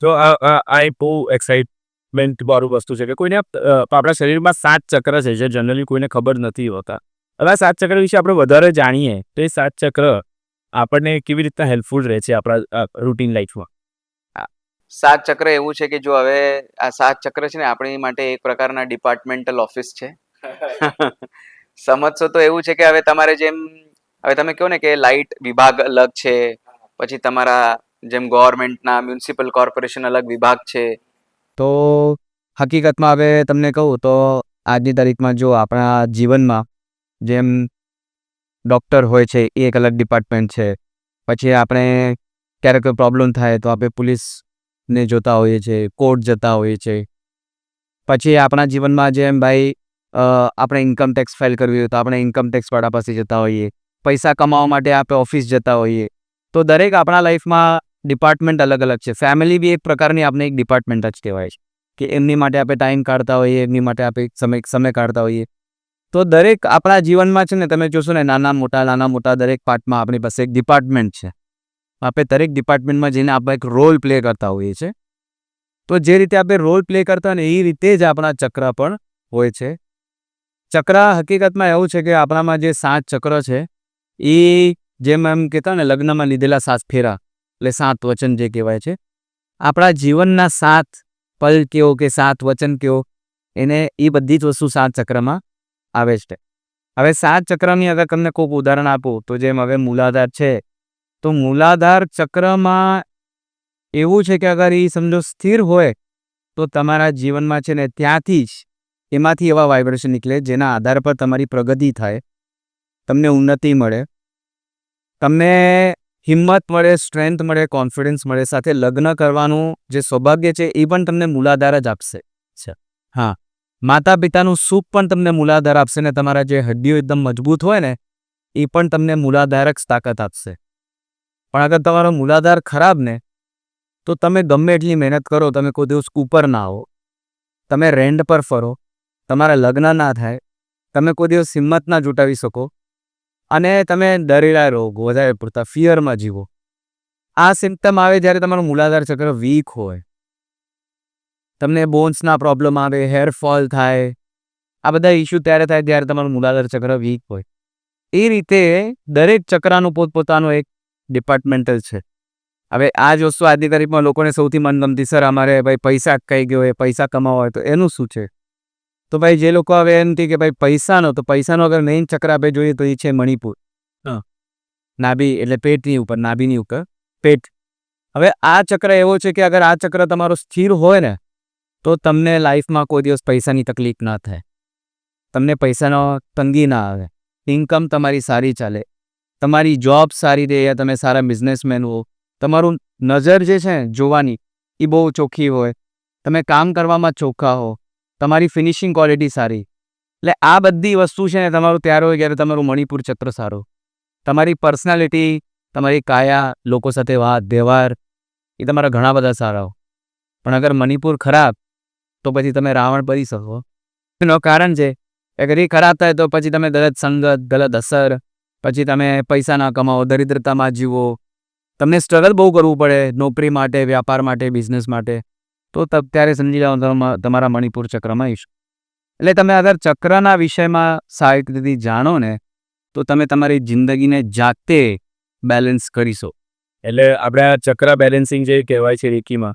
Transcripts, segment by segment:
તો આ આ આ એક બહુ એક્સાઇટમેન્ટ વાળું વસ્તુ છે કે કોઈને આપણા શરીરમાં સાત ચક્ર છે જે જનરલી કોઈને ખબર નથી હોતા. હવે આ સાત ચક્ર વિશે આપણે વધારે જાણીએ તો એ સાત ચક્ર આપણને કેવી રીતના હેલ્પફુલ રહે છે આપણા રૂટીન લાઈફમાં સાત ચક્ર એવું છે કે જો હવે આ સાત ચક્ર છે ને આપણી માટે એક પ્રકારના ડિપાર્ટમેન્ટલ ઓફિસ છે. સમજશો તો એવું છે કે હવે તમારે જેમ હવે તમે કહો ને કે લાઇટ વિભાગ અલગ છે પછી તમારા જેમ ગવર્મેન્ટના મ્યુનિસિપલ કોર્પોરેશન અલગ વિભાગ છે. તો હકીકતમાં હવે તમને કહું તો આજની તારીખમાં જો આપણા જીવનમાં જેમ ડૉક્ટર હોય છે, એ એક અલગ ડિપાર્ટમેન્ટ છે. પછી આપણે ક્યારેક કોઈ પ્રોબ્લેમ થાય તો આપણે પોલીસને જોતા હોઈએ છીએ કોર્ટ જતા હોઈએ છીએ પછી આપણા જીવનમાં જેમ ભાઈ આપણે ઇન્કમ ટેક્સ ફાઇલ કરવી હોય તો આપણે ઇન્કમ ટેક્સવાળા પાસે જતા હોઈએ. પૈસા કમાવા માટે આપણે ઓફિસ જતા હોઈએ. તો દરેક આપણા લાઈફમાં ડિપાર્ટમેન્ટ અલગ અલગ છે. ફેમિલી બી એક પ્રકારની આપણે એક ડિપાર્ટમેન્ટ જ કહેવાય છે કે એમની માટે આપણે ટાઈમ કાઢતા હોઈએ, એમની માટે આપણે સમય સમય કાઢતા હોઈએ. તો દરેક આપણા જીવનમાં છે ને, તમે જોશો ને, નાના મોટા નાના મોટા દરેક પાર્ટમાં આપણી પાસે એક ડિપાર્ટમેન્ટ છે. આપણે દરેક ડિપાર્ટમેન્ટમાં જઈને આપણે એક રોલ પ્લે કરતા હોઈએ છીએ તો જે રીતે આપણે રોલ પ્લે કરતા ને, એ રીતે જ આપણા ચક્ર પણ હોય છે. ચક્ર હકીકતમાં એવું છે કે આપણામાં જે સાત ચક્ર છે, એ જેમ એમ કહેતા ને, લગ્નમાં લીધેલા સાત ફેરા એટલે સાત વચન જે કહેવાય છે. આપણા જીવનના સાત પલ કેવો કે સાત વચન કેવો, એને એ બધી જ વસ્તુ સાત ચક્રમાં આવે છે. હવે સાત ચક્રની અગર તમને કોઈક ઉદાહરણ આપું, તો જેમ હવે મૂલાધાર છે, તો મૂલાધાર ચક્રમાં એવું છે કે અગર એ સમજો સ્થિર હોય, તો તમારા જીવનમાં છે ને ત્યાંથી જ એમાંથી એવા વાઇબ્રેશન નીકળે જેના આધાર પર તમારી પ્રગતિ થાય, તમને ઉન્નતિ મળે. તમને હિંમત મળે, સ્ટ્રેન્થ મળે, કોન્ફિડન્સ મળે, સાથે લગ્ન કરવાનું જે સૌભાગ્ય છે એ પણ તમને મૂલાધાર જ આપશે. હા. માતા પિતાનું સુખ પણ તમને મૂલાધાર આપશે ને તમારા જે હડ્ડીઓ એકદમ મજબૂત હોય ને, એ પણ તમને મૂલાધારક તાકાત આપશે. પણ અગર તમારો મૂલાધાર ખરાબ ને, તો તમે ગમે એટલી મહેનત કરો, તમે કોઈ દિવસ ઉપર ના આવો. તમે રેન્ટ પર ફરો, તમારા લગ્ન ના થાય, તમે કોઈ દિવસ હિંમત ના જુટાવી શકો. અને તમે ડરેલા રહો વધારે પૂરતા ફિયરમાં જીવો. આ સિમ્ટમ આવે જ્યારે તમારું મૂલાધાર ચક્ર વીક હોય. તમને બોન્સના પ્રોબ્લેમ આવે હેરફોલ થાય. આ બધા ઇસ્યુ ત્યારે થાય જ્યારે તમારું મૂલાધાર ચક્ર વીક હોય. એ રીતે દરેક ચક્રનું પોતપોતાનું એક ડિપાર્ટમેન્ટલ છે. હવે આ જ વસ્તુ આજની તારીખમાં લોકોને સૌથી મનગમતી, સર, અમારે ભાઈ પૈસા કહી ગયો હોય, પૈસા કમાવા હોય તો એનું શું છે? તો ભાઈ જે લોકો હવે એમ કે ભાઈ પૈસાનો તો પૈસાનો અગર મેઇન ચક્ર આપણે જોઈએ તો એ છે મણિપુર. નાભી એટલે પેટની ઉપર નાભીની ઉપર પેટ. હવે આ ચક્ર એવો છે કે અગર આ ચક્ર તમારો સ્થિર હોય ને તો તમને લાઈફમાં કોઈ દિવસ પૈસાની તકલીફ ના થાય. તમને પૈસાનો તંગી ના આવે. ઇન્કમ તમારી સારી ચાલે. તમારી જોબ સારી રહે યા તમે સારા બિઝનેસમેન હો. તમારું નજર જે છે જોવાની એ બહુ ચોખ્ખી હોય. તમે કામ કરવામાં ચોખ્ખા હો. તમારી ફિનિશિંગ ક્વોલિટી સારી. એટલે આ બધી વસ્તુ છે ને, તમારું ત્યાર હોય ત્યારે તમારું મણિપુર ચક્ર સારું. તમારી પર્સનાલિટી તમારી કાયા, લોકો સાથે વાત, વ્યવહાર, એ તમારા ઘણા બધા સારા પણ અગર મણિપુર ખરાબ, તો પછી તમે રાવણ બની શકો. એનું કારણ છે અગર એ ખરાબ થાય તો પછી તમે ગલત સંગત, ગલત અસર, પછી તમે પૈસા ના કમાવો, દરિદ્રતામાં જીવો. તમને સ્ટ્રગલ બહુ કરવું પડે નોકરી માટે, વ્યાપાર માટે બિઝનેસ માટે. તો ત્યારે સમજી જાઓ તમારા મણિપુર ચક્રમાં ઈશ એટલે તમે અગર ચક્રના વિષયમાં સારી રીતે જાણો ને તો તમે તમારી જિંદગીને જાતે બેલેન્સ કરીશો એટલે આપણે આ ચક્ર બેલેન્સિંગ જે કહેવાય છે રેકીમાં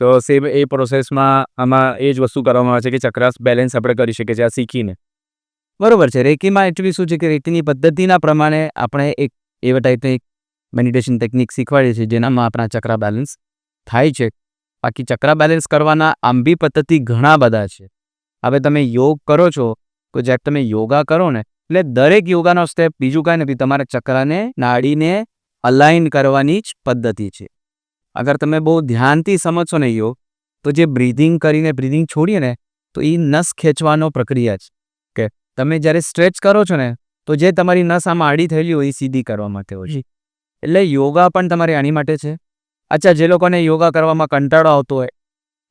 તો સેમ એ પ્રોસેસમાં આમાં એ જ વસ્તુ કરવામાં આવે છે કે ચક્ર બેલેન્સ આપણે કરી શકીએ છીએ આ શીખીને. બરોબર છે. રેકીમાં એકચ્યુઅલી શું છે કે રેકીની પદ્ધતિના પ્રમાણે આપણે એક એવા ટાઈપની એક મેડિટેશન ટેકનિક શીખવાડીએ છીએ જેનામાં આપણા ચક્ર બેલેન્સ થાય છે. બાકી ચક્ર બેલેન્સ કરવાના આમ બી પદ્ધતિ ઘણા બધા છે. હવે તમે યોગ કરો છો તો જ્યારે તમે યોગા કરો ને એટલે દરેક યોગાનો સ્ટેપ બીજું કાંઈ નથી તમારે ચક્રને નાડીને અલાઇન કરવાની જ પદ્ધતિ છે. અગર તમે બહુ ધ્યાનથી સમજશો ને યોગ તો જે બ્રિધિંગ કરીને બ્રિધિંગ છોડીએ ને તો એ નસ ખેંચવાનો પ્રક્રિયા છે. કે તમે જ્યારે સ્ટ્રેચ કરો છો ને તો જે તમારી નસ આમાં આડી થયેલી હોય એ સીધી કરવા માટે હોય છે. એટલે યોગા પણ તમારે આની માટે છે. અચ્છા, જે લોકોને યોગા કરવામાં કંટાળો આવતો હોય,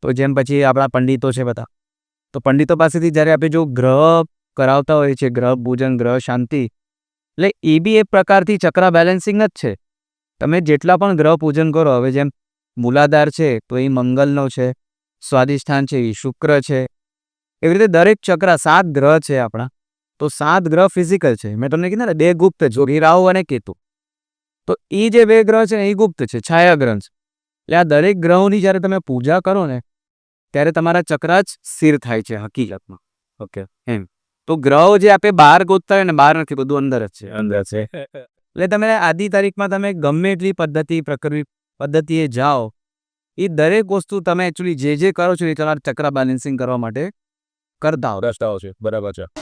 તો જેમ પછી આપણા પંડિતો છે બધા. તો પંડિતો પાસેથી જ્યારે આપણે જો ગ્રહ કરાવતા હોય છે ગ્રહ પૂજન ગ્રહ શાંતિ, એટલે એ બી એક પ્રકારથી ચક્રા બેલેન્સિંગ જ છે. તમે જેટલા પણ ગ્રહ પૂજન કરો, હવે જેમ મૂલાધાર છે, તો એ મંગલનો છે, સ્વાધિષ્ઠાન છે, એ શુક્ર છે. એવી રીતે દરેક ચક્ર, સાત ગ્રહ છે આપણા. તો સાત ગ્રહ ફિઝિકલ છે. મેં તમને કીધું ને, બે ગુપ્ત જોગી રાહુ અને કેતુ. તો એ જે બે ગ્રહ છે એ ગુપ્ત છે છાયા ગ્રહ છે. એટલે આ દરેક ગ્રહોની જ્યારે તમે પૂજા કરો ને ત્યારે તમારા ચક્ર જ સ્થિર થાય છે હકીકતમાં. ઓકે એમ. તો ગ્રહો જે આપણે બહાર ગોતતા હોય ને બહાર નથી બધું અંદર જ છે. અંદર છે. એટલે તમે આદિ તારીખમાં તમે ગમે એટલી પદ્ધતિ પ્રકૃતિ પદ્ધતિએ જાઓ એ દરેક વસ્તુ તમે એકચ્યુઅલી જે જે કરો છો એ તમારા ચક્ર બેલેન્સિંગ કરવા માટે કરતા હો રસ્તાઓ છે. બરાબર છે.